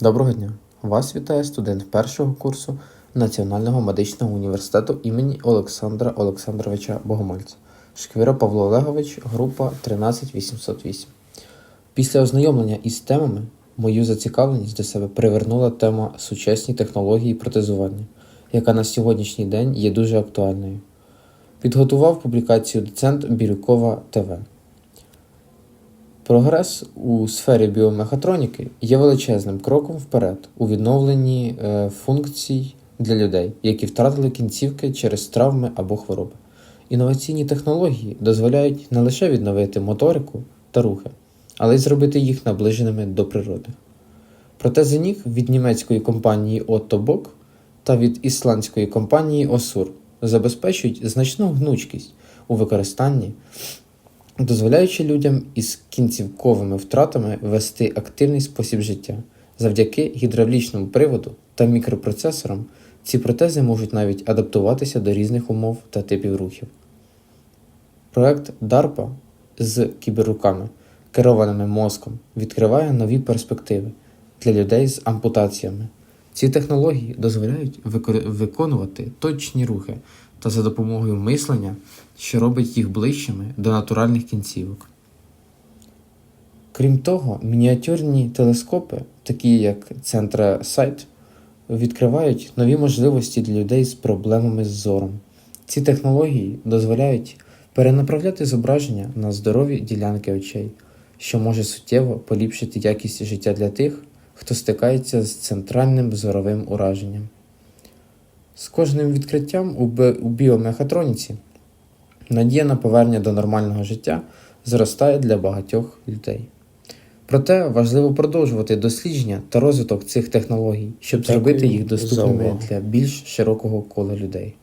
Доброго дня! Вас вітає студент першого курсу Національного медичного університету імені Олександра Олександровича Богомольця. Шквіра Павло Олегович, група 13808. Після ознайомлення із темами мою зацікавленість до себе привернула тема сучасні технології протезування, яка на сьогоднішній день є дуже актуальною. Підготував публікацію доцент Бірюкова ТВ. Прогрес у сфері біомехатроніки є величезним кроком вперед у відновленні е, функцій для людей, які втратили кінцівки через травми або хвороби. Інноваційні технології дозволяють не лише відновити моторику та рухи, але й зробити їх наближеними до природи. Протези ніг від німецької компанії Otto Bock та від ісландської компанії Osur забезпечують значну гнучкість у використанні дозволяючи людям із кінцівковими втратами вести активний спосіб життя. Завдяки гідравлічному приводу та мікропроцесорам ці протези можуть навіть адаптуватися до різних умов та типів рухів. Проект DARPA з кіберруками, керованими мозком, відкриває нові перспективи для людей з ампутаціями. Ці технології дозволяють виконувати точні рухи та за допомогою мислення, що робить їх ближчими до натуральних кінцівок. Крім того, мініатюрні телескопи, такі як Центра Сайт, відкривають нові можливості для людей з проблемами з зором. Ці технології дозволяють перенаправляти зображення на здорові ділянки очей, що може суттєво поліпшити якість життя для тих, хто стикається з центральним зоровим ураженням. З кожним відкриттям у, бі- у біомехатроніці надія на повернення до нормального життя зростає для багатьох людей. Проте важливо продовжувати дослідження та розвиток цих технологій, щоб Дякую зробити їх доступними для більш широкого кола людей.